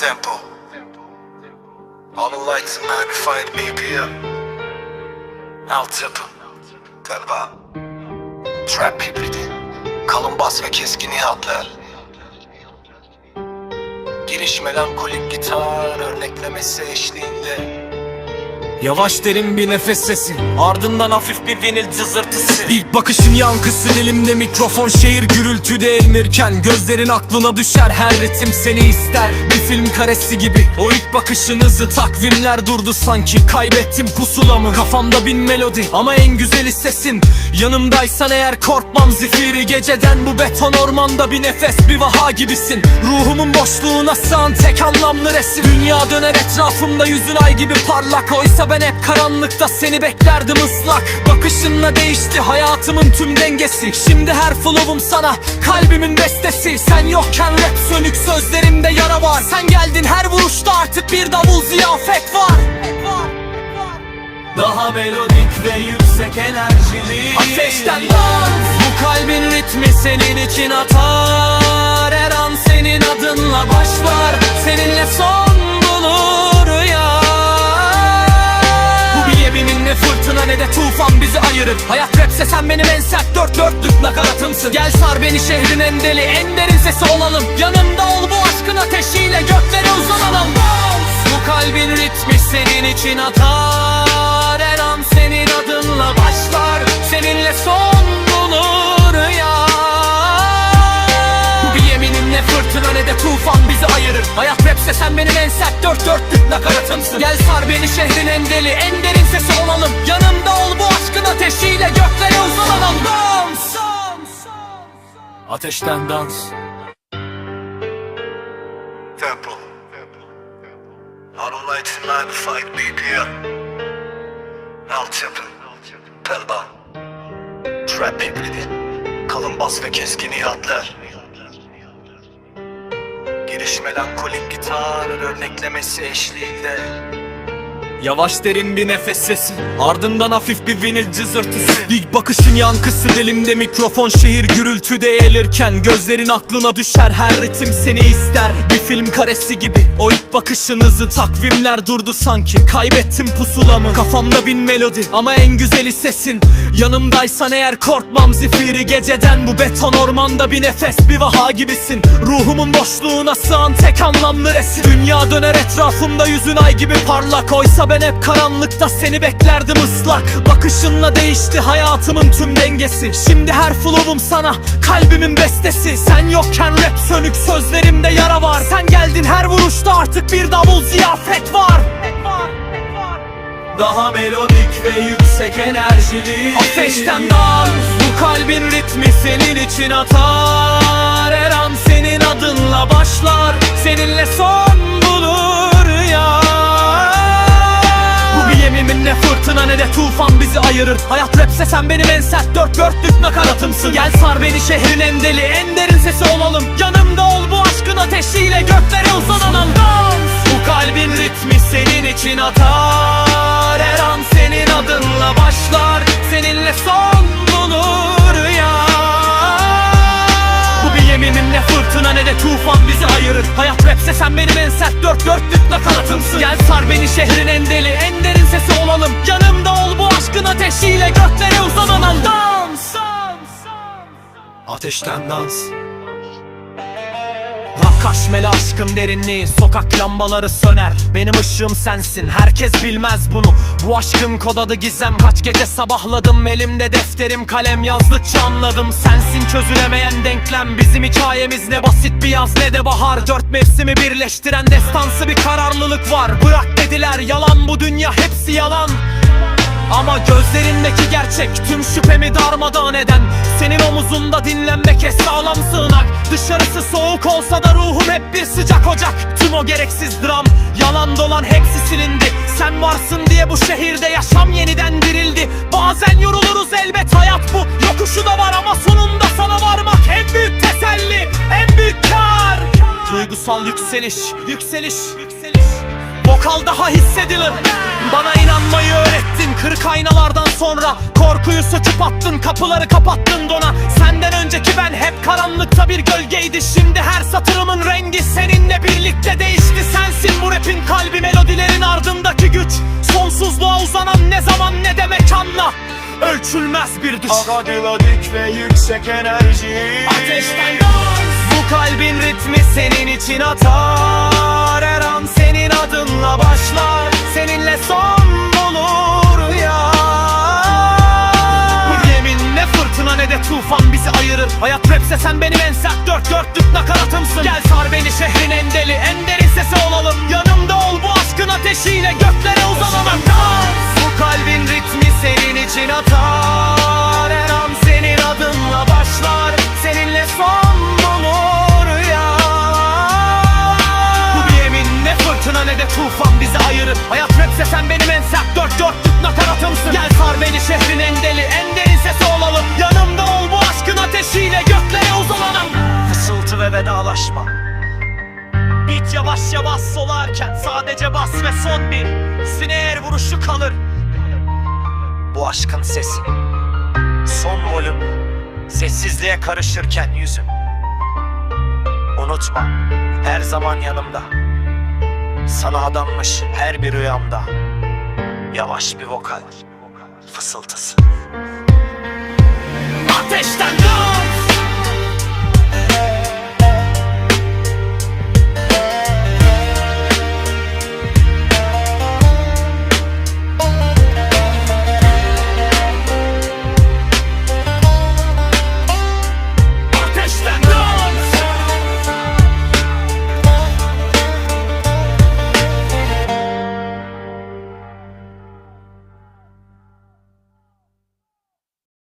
Tempo. All the lights in 95 BPM. Altyapı. Galiba. Trap hibridi. Kalın bas ve keskin nihatlar. Giriş melankolik gitar örneklemesi eşliğinde. Yavaş derin bir nefes sesi. Ardından hafif bir vinil cızırtısı. İlk bakışın yankısı elimde mikrofon. Şehir gürültüde elmirken Gözlerin aklına düşer. Her ritim seni ister. Bir film karesi gibi. O ilk bakışın hızı takvimler durdu sanki. Kaybettim pusulamı. Kafamda bin melodi ama en güzeli sesin. Yanımdaysan eğer korkmam. Zifiri geceden Bu beton ormanda bir nefes bir vaha gibisin. Ruhumun boşluğuna sığan tek anlamlı resim. Dünya döner etrafımda yüzün ay gibi parlak. Oysa ben hep karanlıkta seni beklerdim ıslak. Bakışınla değişti hayatımın tüm dengesi. Şimdi her flow'um sana kalbimin bestesi. Sen yokken rap sönük sözlerimde yara var. Sen geldin her vuruşta artık bir davul ziyafet var. Daha melodik ve yüksek enerjili. Ateşten dans. Bu kalbin ritmi senin için atar. Her an senin adınla başlar. Seninle son ne fırtına ne de tufan bizi ayırır. Hayat rapse sen benim en sert dört dörtlük nakaratımsın. Gel sar beni şehrin en deli en derin sesi olalım. Yanımda ol bu aşkın ateşiyle göklere uzanalım. Bu kalbin ritmi senin için atar. Her an senin adınla başlar. Seninle son fırtına ne de tufan bizi ayırır Hayat rapse sen benim en sert dört dörtlük nakaratımsın Gel sar beni şehrin en deli en derin sesi olalım Yanımda ol bu aşkın ateşiyle göklere uzanalım Dans Ateşten dans lights in 95 BPM. Altyapı. Telba. Trap hibridi. Kalın bas ve keskin nihatlar. Giriş melankolik gitar örneklemesi eşliğinde. Yavaş derin bir nefes sesi Ardından hafif bir vinil cızırtısı. İlk bakışın yankısı dilimde mikrofon Şehir gürültüde eğilirken Gözlerin aklına düşer her ritim seni ister. Bir film karesi gibi O ilk bakışın hızı takvimler durdu sanki. Kaybettim pusulamı Kafamda bin melodi ama en güzeli sesin Yanımdaysan eğer korkmam zifiri. Geceden Bu beton ormanda bir nefes bir vaha gibisin. Ruhumun boşluğuna sığan tek anlamlı resim. Dünya döner etrafımda yüzün ay gibi parlak. Oysa ben hep karanlıkta seni beklerdim ıslak. Bakışınla değişti hayatımın tüm dengesi. Şimdi her flow'um sana kalbimin bestesi. Sen yokken rap sönük sözlerimde yara var. Sen geldin her vuruşta artık bir davul ziyafet var daha melodik ve yüksek enerjili. Ateşten dans Bu kalbin ritmi senin için atar. Her an senin adınla başlar Seninle son bulur ya. Bu bir yemin ne fırtına ne de tufan bizi ayırır. Hayat rapse sen benim en sert dört dörtlük nakaratımsın. Gel sar beni şehrin en deli en derin sesi olalım. Yanımda ol bu aşkın ateşiyle göklere uzanalım Dans Bu kalbin ritmi senin için atar Her an senin adınla başlar. Seninle son bulur ya Bu bir yeminim ne fırtına ne de tufan bizi ayırır. Hayat rapse sen benim en sert dört dörtlük nakaratımsın Gel sar beni şehrin en deli en derin sesi olalım. Yanımda ol bu aşkın ateşiyle göklere uzanalım Dans. Ateşten dans kaşmeli aşkın derinliği Sokak lambaları söner. Benim ışığım sensin herkes bilmez bunu. Bu aşkın kod adı gizem. Kaç gece sabahladım elimde defterim kalem Yazdıkça anladım. Sensin çözülemeyen denklem. Bizim hikayemiz ne basit bir yaz ne de bahar. Dört mevsimi birleştiren destansı bir kararlılık var. Bırak dediler yalan bu dünya hepsi yalan ama gözlerindeki gerçek tüm şüphemi darmadağın eden Senin omuzunda dinlenmek es sağlam sığınak. Dışarısı soğuk olsa da ruhum hep bir sıcak ocak. Tüm o gereksiz dram yalan dolan hepsi silindi. Sen varsın diye bu şehirde yaşam yeniden dirildi. Bazen yoruluruz elbet hayat bu. Yokuşu da var ama sonunda sana varmak en büyük teselli En büyük kar. Duygusal yükseliş, yükseliş, yükseliş Vokal daha hissedilir. Bana inanmayı öğrettin Kırık aynalardan sonra. Korkuyu söküp attın Kapıları kapattın dona. Senden önceki ben hep karanlıkta bir gölgeydi. Şimdi her satırımın rengi Seninle birlikte değişti. Sen rapin kalbi melodilerin ardındaki güç. Sonsuzluğa uzanan ne zaman ne de mekanla Ölçülmez bir düş Aga diladik ve yüksek enerji. Ateşten dans. Bu kalbin ritmi senin için atar senin adınla başlar Seninle son olur ya. Bu yemin ne fırtına ne de tufan bizi ayırır. Hayat rapse sen benim en sert dört dörtlük nakaratımsın. Gel sar beni şehrin en deli en derin sesi olalım. Yanımda ol bu aşkın ateşiyle göklere uzanalım Dans! Bu kalbin ritmi senin için atar sen benim en sert dört dörtlük nakaratımsın Gel sar beni şehrin en deli en derin sesi olalım. Yanımda ol bu aşkın ateşiyle göklere uzanalım Fısıltı ve vedalaşma. Beat yavaş yavaş solarken sadece bas ve son bir. Snare vuruşu kalır. Bu aşkın sesi. Son volüm Sessizliğe karışırken yüzüm. Unutma her zaman yanımda Sana adanmış her bir rüyamda Yavaş bir vokal Fısıltısı. Ateşten dans